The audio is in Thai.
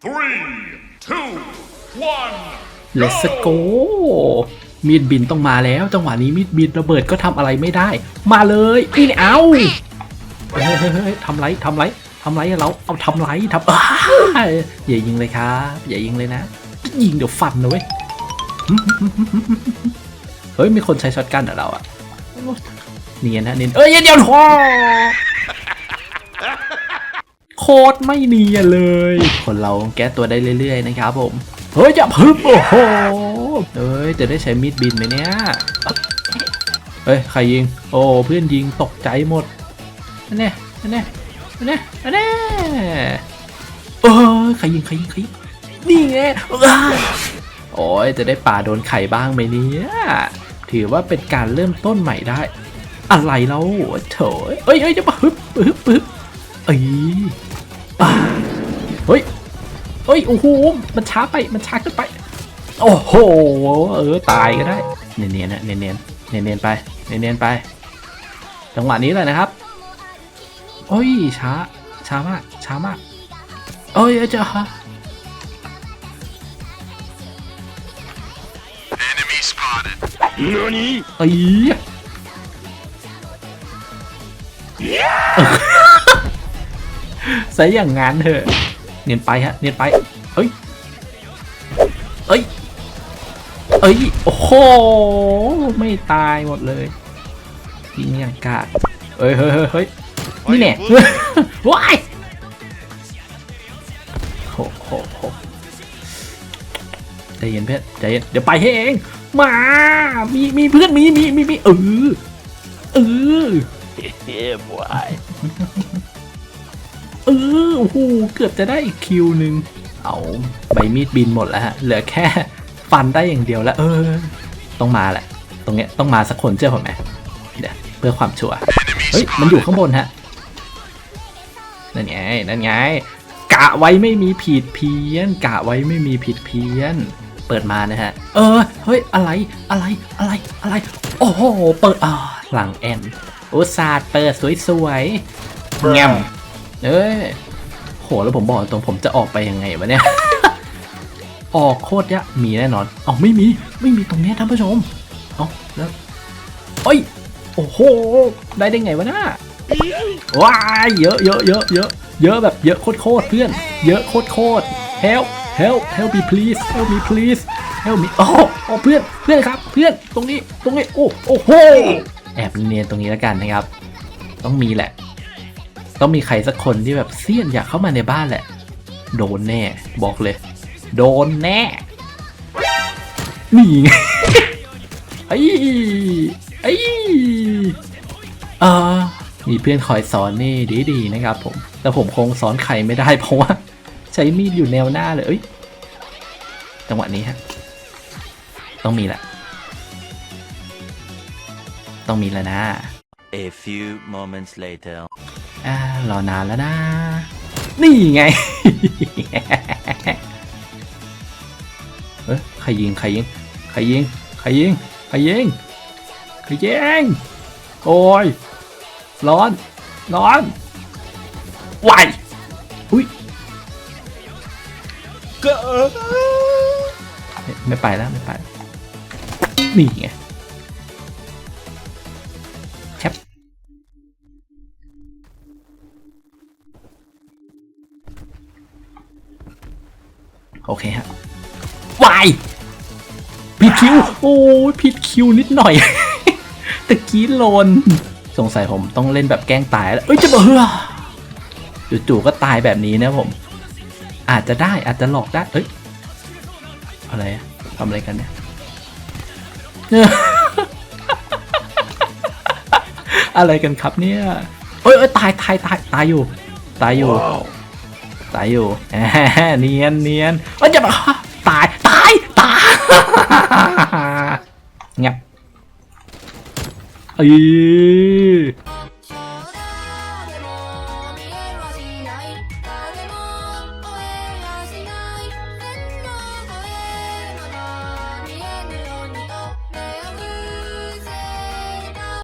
Three, two, one. Let's go มีดบินต้องมาแล้วจังหวะนี้มีดบินระเบิดก็ทำอะไรไม่ได้ มาเลยนี่นี่เอาเฮ้ยเฮ้ยทำไรทำไรทำไรเราเอาทำไรทำอย่ายิงเลยครับอย่ายิงเลยนะยิงเดี๋ยวฟันนะเว้ยเฮ้ยมีคนใช้ช็อตกันเหรอเราอะเนียนนะเนียนเอ้ยเดี๋ยวทอ ตรไม่เนียนเลย คนเราแก้ตัวได้เรื่อย ๆ นะครับผม เฮ้ยจะพึบโอ้โหเอ้ยจะได้ใช้มีดบินไหมเนี่ยเฮ้ยใครยิง โอ้เพื่อนยิงตกใจหมดนั่นแน่นั่นแน่นั่นแน่นั่นแน่เออใครยิงใครยิงใครยิงนี่ไงอ้าโอ้ยจะได้ป่าโดนไข่บ้างไหมเนี่ยถือว่าเป็นการเริ่มต้นใหม่ได้ อะไรแล้วเถอยเอ้ยเอ้ยจะมาฮึบฮึบฮึบเอ้ยอ่า เฮ้ยเฮ้ยโอ้โหมันช้าไปมันช้าเกินไป โอ้โหเออตายก็ได้ เนียนๆนะเนียนๆเนียนๆไปเนียนๆไป จังหวะนี้เลยนะครับโอ้ยช้าช้ามากช้ามากเอ้ยเอ้ยเจ้าฮะ Enemy spotted. เอ้ยใส่อย่างงั้นเถอะ เนียนไปฮะเนียนไปเฮ้ยเอ้ยเอ้ยโอ้โหไม่ตายหมดเลยยิงอย่างกาดเอ้ยเฮ้ยเฮ้ยเฮ้ยนี่แน่ว้ายโหโหโหใจเย็นเพื่อนใจเย็นเดี๋ยวไปให้เองมามีมีเพื่อนมีมีมีมีเออเออ Yeah, boy. เออโอ้โหเกือบจะได้อีกคิวหนึ่งเอาใบมีดบินหมดแล้วฮะเหลือแค่ฟันได้อย่างเดียวแล้ว เออ ต้องมาแหละ ตรงเนี้ยต้องมาสักคนเชื่อผมไหมเดี๋ยวเพื่อความชัวร์เฮ้ยมันอยู่ข้างบนฮะนั่นไงนั่นไงกะไว้ไม่มีผิดเพี้ยน กะไว้ไม่มีผิดเพี้ยน เปิดมานะฮะ เออเฮ้ยอะไรอะไรอะไรอะไร โอ้โหเปิดอ่าหลังแอนอุตส่าห์เปิดสวยๆแงม เอ้ยโหแล้วผมบอกตรงผมจะออกไปยังไงวะเนี่ย ออกโคตรยะมีแน่นอนเอาไม่มีไม่มีตรงเนี้ยท่านผู้ชมเอาแล้วเอ้ยโอ้โหได้ได้ไงวะน่าว้ายเยอะเยอะเยอะเยอะเยอะแบบเยอะโคตรโคตรเพื่อน เยอะโคตรโคตร help help help me please help me please help me โอ้โหโอ้เพื่อนเพื่อนครับเพื่อนตรงนี้ตรงนี้โอ้โอ้โหแอบเนียนตรงนี้แล้วกันนะครับ ต้องมีแหละ ต้องมีใครสักคนที่แบบเสี้ยนอยากเข้ามาในบ้านแหละ โดนแน่ บอกเลย โดนแน่ นี่ไงไอ้ไอ้เออมีเพื่อนคอยสอนนี่ดีๆนะครับผม แต่ผมคงสอนใครไม่ได้เพราะว่า ใช้มีดอยู่แนวหน้าเลยเอ้ยจังหวะนี้ฮะ ต้องมีแหละ ต้องมีแล้วนะ A few moments later. อ่ารอนานแล้วนะ นี่ไง เอ้ยใครยิง ใครยิง ใครยิง ใครยิง ใครยิง ใครยิง โอ้ย ร้อน ร้อนวายอุ้ยไม่ไม่ไปแล้ว ไม่ไปแล้วนี่ไง โอเคฮะวายผิดคิว โอ้ยผิดคิวนิดหน่อย ตะกี้โลน สงสัยผมต้องเล่นแบบแกล้งตายแล้ว เอ้ยจะเบื่อจู่ๆก็ตายแบบนี้นะผม อาจจะได้อาจจะหลอกได้ เอ้ย อะไรอะทำอะไรกันเนี่ยอะไรกันครับเนี่ย เอ้ยเอ้ยตายตายตายตายอยู่ ตายอยู่ ตายอยู่เนียนเนียนเอ้ยจะตายตายตายงับเอ้ย